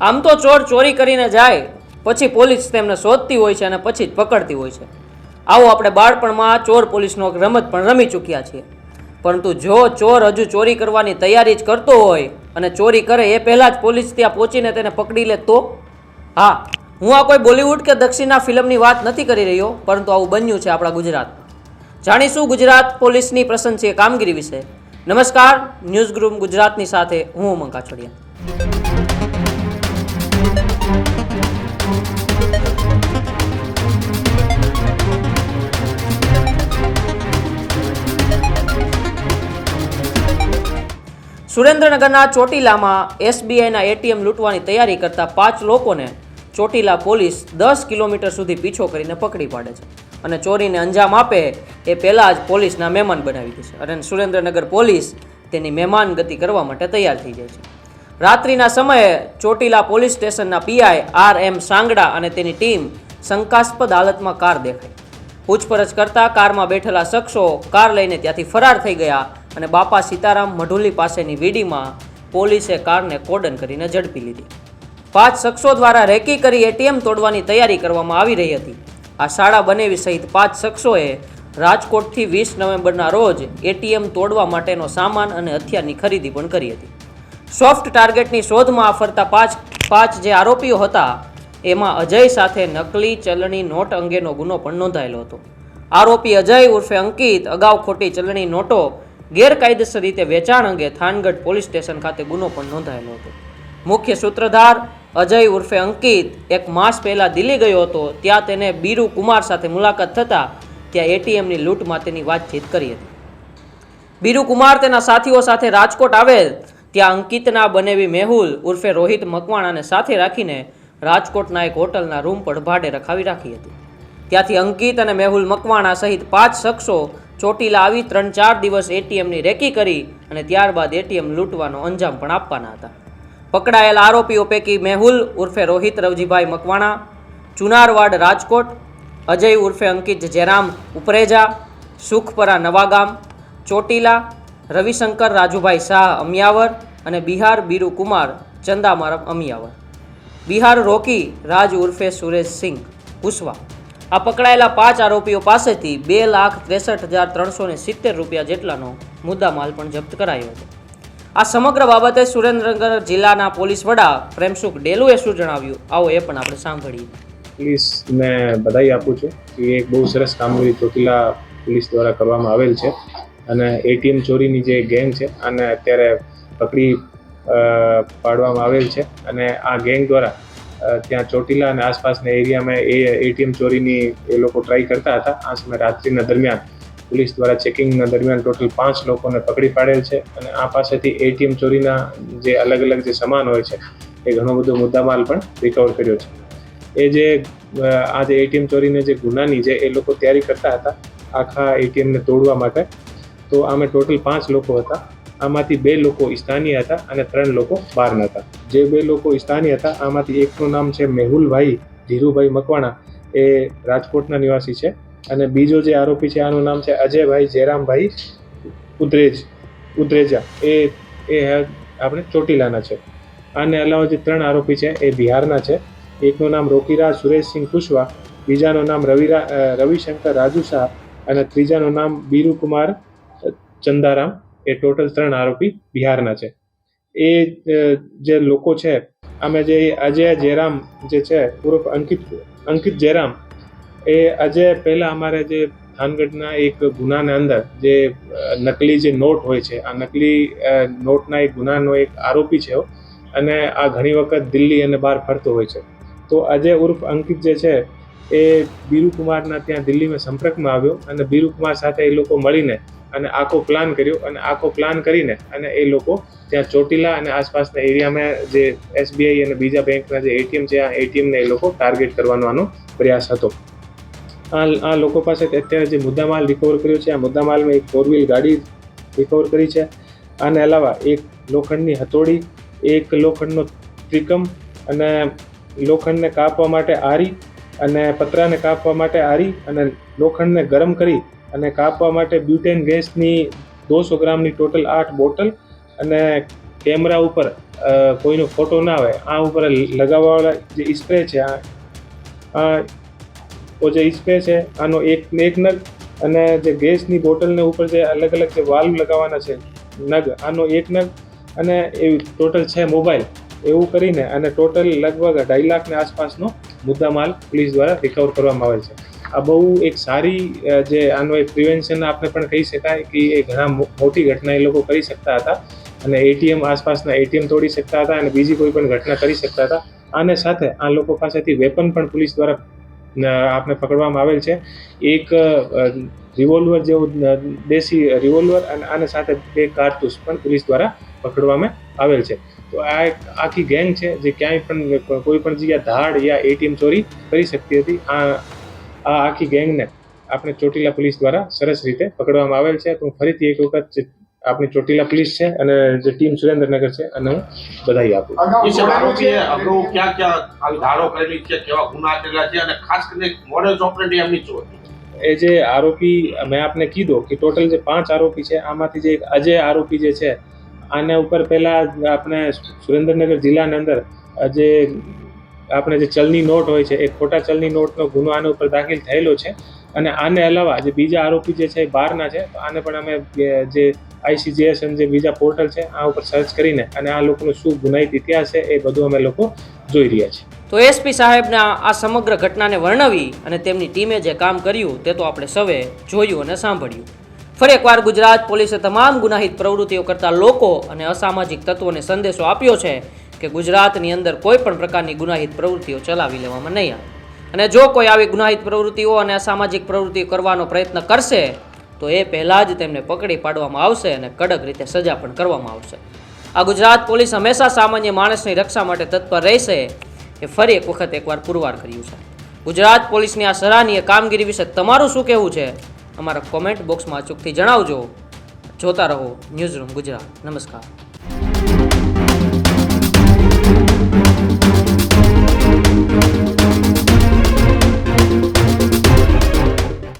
આમ તો ચોર ચોરી કરીને જાય, પછી પોલીસ તેમને શોધતી હોય છે અને પછી જ પકડતી હોય છે. આવો આપણે બાળપણમાં ચોર પોલીસનો રમત પણ રમી ચૂક્યા છીએ. પરંતુ જો ચોર હજુ ચોરી કરવાની તૈયારી જ કરતો હોય અને ચોરી કરે એ પહેલાં જ પોલીસ ત્યાં પહોંચીને તેને પકડી લે તો? હા, હું આ કોઈ બોલિવૂડ કે દક્ષિણા ફિલ્મની વાત નથી કરી રહ્યો, પરંતુ આવું બન્યું છે આપણા ગુજરાતમાં જાણીશું ગુજરાત પોલીસની પ્રશંસીય કામગીરી વિશે. નમસ્કાર, ન્યૂઝ ગ્રુપ ગુજરાતની સાથે હું ઉમંગ કાછડિયા. સુરેન્દ્રનગરના ચોટીલામાં એસબીઆઈના એટીએમ લૂંટવાની તૈયારી કરતા પાંચ લોકોને ચોટીલા પોલીસ દસ કિલોમીટર સુધી પીછો કરીને પકડી પાડે છે. અને ચોરીને અંજામ આપે એ પહેલાં જ પોલીસના મહેમાન બનાવી દે છે. અને સુરેન્દ્રનગર પોલીસ તેની મહેમાન ગતિ કરવા માટે તૈયાર થઈ જાય છે. રાત્રિના સમયે ચોટીલા પોલીસ સ્ટેશનના પીઆઈ આર એમ સાંગડા અને તેની ટીમ શંકાસ્પદ હાલતમાં કાર દેખાઈ. પૂછપરછ કરતા કારમાં બેઠેલા શખ્સો કાર લઈને ત્યાંથી ફરાર થઈ ગયા અને બાપા સીતારામ મઢુલી પાસેની વીડીમાં પોલીસે કારને કોડન કરીને ઝડપી લીધી. પાંચ શખ્સો દ્વારા રેકી કરી એટીએમ તોડવાની તૈયારી કરવામાં આવી રહી હતી. આ શાળા બનેવી સહિત પાંચ શખ્સોએ રાજકોટથી વીસ નવેમ્બરના રોજ એટીએમ તોડવા માટેનો સામાન અને હથિયારની ખરીદી પણ કરી હતી. સોફ્ટ ટાર્ગેટની શોધમાં ફરતા પાંચ પાંચ જે આરોપીઓ હતા, એમાં અજય સાથે નકલી ચલણી નોટ અંગેનો ગુનો પણ નોંધાયેલો હતો. આરોપી અજય ઉર્ફે અંકિત અગાઉ ખોટી ચલણી નોટો ગેરકાયદેસર રીતે વેચાણ અંગે થાનગઢ પોલીસ સ્ટેશન ખાતે ગુનો પણ નોંધાયેલો હતો. મુખ્ય સૂત્રધાર અજય ઉર્ફે અંકિત એક માસ પહેલાં દિલ્હી ગયો હતો, ત્યાં તેને બીરુ કુમાર સાથે મુલાકાત થતાં ત્યાં એટીએમની લૂંટ માટેની વાતચીત કરી હતી. બીરુ કુમાર તેના સાથીઓ સાથે રાજકોટ આવેલ ત્યાં અંકિતના બનેવી મેહુલ, ઉર્ફે રોહિત મકવાણાને સાથે રાખીને રાજકોટના એક હોટલના રૂમ પર ભાડે રખાવી રાખી હતી. ત્યાંથી અંકિત અને મેહુલ મકવાણા સહિત પાંચ શખ્સો ચોટીલા આવી ત્રણ ચાર દિવસ એટીએમની રેકી કરી અને ત્યારબાદ એટીએમ લૂંટવાનો અંજામ પણ આપવાના હતા. પકડાયેલા આરોપીઓ પૈકી મેહુલ, ઉર્ફે રોહિત, રવજીભાઈ મકવાણા, ચુનારવાડ રાજકોટ, અજય ઉર્ફે અંકિત જેરામ ઉપરેજા, સુખપરા નવાગામ, ચોટીલા રવિશંકર, રાજુભાઈ શાહ, અમિયાવર અને બિહાર બીરુ કુમાર ચંદામાર અમિયાવર. બિહાર રોકી રાજ ઉર્ફે સુરેશ સિંઘ, કુશવા. આ પકડાયેલા પાંચ આરોપીઓ પાસેથી બે લાખ ત્રેસઠ હજાર ત્રણસો ને સિત્તેર રૂપિયા જેટલાનો મુદ્દામાલ પણ જપ્ત કરાયો હતો. આ સમગ્ર બાબતે સુરેન્દ્રનગર જિલ્લાના પોલીસ વડા પ્રેમસુખ ડેલુએ શું જણાવ્યું? આવો એ પણ આપણે સાંભળીએ. પોલીસને બધાઈ આપું છું કે એક બહુ સરસ કામગીરી ચોટીલા પોલીસ દ્વારા કરવામાં આવેલ છે. અને એટીએમ ચોરીની જે ગેંગ છે, આને અત્યારે પકડી પાડવામાં આવેલ છે. અને આ ગેંગ દ્વારા ત્યાં ચોટીલા અને આસપાસના એરિયામાં એ એટીએમ ચોરીની એ લોકો ટ્રાય કરતા હતા. આ સમય રાત્રિના દરમિયાન પોલીસ દ્વારા ચેકિંગના દરમિયાન ટોટલ પાંચ લોકોને પકડી પાડેલ છે અને આ પાસેથી એટીએમ ચોરીના જે અલગ અલગ જે સામાન હોય છે, એ ઘણો બધો મુદ્દામાલ પણ રિકવર કર્યો છે. એ જે આ જે એટીએમ ચોરીને જે ગુનાની છે એ લોકો તૈયારી કરતા હતા, આખા એટીએમને તોડવા માટે તો આમે ટોટલ પાંચ લોકો હતા. આમાંથી બે લોકો સ્થાનીય હતા અને ત્રણ લોકો બહારના હતા. જે બે લોકો સ્થાનીય હતા, આમાંથી એકનું નામ છે મેહુલભાઈ ધીરુભાઈ મકવાણા. એ રાજકોટના નિવાસી છે. અને બીજો જે આરોપી છે, આનું નામ છે અજયભાઈ જયરામભાઈ ઉદ્રેજ, ઉદ્રેજા. એ એ આપણે ચોટીલાના છે. આને અલાવા જે ત્રણ આરોપી છે, એ બિહારના છે. એકનું નામ રોકીરાજ સુરેશસિંહ કુશવા, બીજાનું નામ રવિરા રવિશંકર રાજુ શાહ અને ત્રીજાનું નામ બીરુકુમાર ચંદારામ, એ ટોટલ ત્રણ આરોપી બિહારના છે. એ જે લોકો છે, આમે જે અજય જયરામ જે છે, ઉર્ફ અંકિત અંકિત જયરામ, એ અજય પહેલા અમારે જે થાનગઢના એક ગુનાના અંદર જે નકલી જે નોટ હોય છે, આ નકલી નોટના એક ગુનાનો એક આરોપી છે અને આ ઘણી વખત દિલ્હી અને બહાર ફરતો હોય છે. તો અજય ઉર્ફ અંકિત જે છે, એ બીરુકુમારના ત્યાં દિલ્હીમાં સંપર્કમાં આવ્યો અને બીરુકુમાર સાથે એ લોકો મળીને અને આખો પ્લાન કર્યો અને આખો પ્લાન કરીને અને એ લોકો ત્યાં ચોટીલા અને આસપાસના એરિયામાં જે એસબીઆઈ અને બીજા બેંકના જે એટીએમ છે, આ એટીએમને એ લોકો ટાર્ગેટ કરવાનો પ્રયાસ હતો. આ આ લોકો પાસે અત્યારે જે મુદ્દામાલ રિકવર કર્યો છે, આ મુદ્દામાલમાં એક ફોર વ્હીલ ગાડી રિકવર કરી છે. આને અલાવા એક લોખંડની હથોડી, એક લોખંડનો ત્રિકમ અને લોખંડને કાપવા માટે આરી અને પતરાને કાપવા માટે આરી અને લોખંડને ગરમ કરી અને કાપવા માટે બ્યુટેન ગેસની દોસો ગ્રામની ટોટલ આઠ બોટલ અને કેમેરા ઉપર કોઈનો ફોટો ના આવે, આ ઉપર લગાવવાવાળા જે સ્પ્રે છે, આ જે સ્પ્રે છે, આનો એક એક નગ અને જે ગેસની બોટલને ઉપર જે અલગ અલગ જે વાલ્વ લગાવવાના છે, નગ, આનો એક નગ અને એ ટોટલ છે મોબાઈલ એવું કરીને અને ટોટલ લગભગ અઢાઈ લાખની આસપાસનો મુદ્દામાલ પોલીસ દ્વારા રિકવર કરવામાં આવે છે. આ બહુ એક સારી જે આનો એક પ્રિવેન્શન આપણે પણ કહી શકાય કે એ ઘણા મોટી ઘટના એ લોકો કરી શકતા હતા અને એટીએમ આસપાસના એટીએમ તોડી શકતા હતા અને બીજી કોઈ પણ ઘટના કરી શકતા હતા. અને સાથે આ લોકો પાસેથી વેપન પણ પોલીસ દ્વારા આપણે પકડવામાં આવેલ છે. એક રિવોલ્વર જેવું દેશી રિવોલ્વર અને આને સાથે બે કારતૂસ પણ પોલીસ દ્વારા પકડવામાં આવેલ છે. તો આ એક આખી ગેંગ છે જે ક્યાંય પણ કોઈ પણ જગ્યાએ ધાડ યા એટીએમ ચોરી કરી શકતી હતી. આ આ આખી ગેંગને આપણે ચોટીલા પોલીસ દ્વારા સરસ રીતે પકડવામાં આવેલ છે. તો હું ફરીથી એક વખત આપણી ચોટીલા પોલીસ છે અને જે ટીમ સુરેન્દ્રનગર છે અને હું બધાઈ આપું અગાઉ ક્યાં ક્યાં આવી ધારો કરેલી છે કેવા ગુના કરેલા છે અને ખાસ કરીને મોડેલ ઓપરેટી એમની શું એ જે આરોપી મેં આપને કીધો કે ટોટલ જે પાંચ આરોપી છે આમાંથી જે એક અજય આરોપી જે છે આના ઉપર પહેલા આપણે સુરેન્દ્રનગર જિલ્લાની અંદર જે આપણે જે ચલની નોટ હોય છે, એ ખોટા ચલની નોટનો ગુનો આના ઉપર દાખલ થયેલો છે. અને આને અલાવા જે બીજા આરોપી જે છે એ બહારના છે, તો આને પણ અમે જે આઈસીજીએસ અને જે બીજા પોર્ટલ છે, આ ઉપર સર્ચ કરીને અને આ લોકોનો શું ગુનાહિત ઇતિહાસ છે, એ બધું અમે લોકો જોઈ રહ્યા છીએ. તો એસપી સાહેબના આ સમગ્ર ઘટનાને વર્ણવી અને તેમની ટીમે જે કામ કર્યું તે તો આપણે સૌએ જોયું અને સાંભળ્યું. ફરી એકવાર ગુજરાત પોલીસે તમામ ગુનાહિત પ્રવૃત્તિઓ કરતા લોકો અને અસામાજિક તત્વોને સંદેશો આપ્યો છે. કે ગુજરાતની અંદર કોઈ પણ પ્રકારની ગુનાહિત પ્રવૃત્તિઓ ચલાવી લેવામાં નહીં આવે. અને જો કોઈ આવી ગુનાહિત પ્રવૃત્તિઓ અને અસામાજિક પ્રવૃત્તિઓ કરવાનો પ્રયત્ન કરશે, તો એ પહેલાં જ તેમને પકડી પાડવામાં આવશે અને કડક રીતે સજા પણ કરવામાં આવશે. આ ગુજરાત પોલીસ હંમેશા સામાન્ય માણસની રક્ષા માટે તત્પર રહેશે એ ફરી એક વખત એકવાર પુરવાર કર્યું છે. ગુજરાત પોલીસની આ સરાહનીય કામગીરી વિશે તમારું શું કહેવું છે? અમારા કોમેન્ટ બોક્સમાં અચૂકથી જણાવજો. જોતા રહો ન્યૂઝ રૂમ ગુજરાત. નમસ્કાર.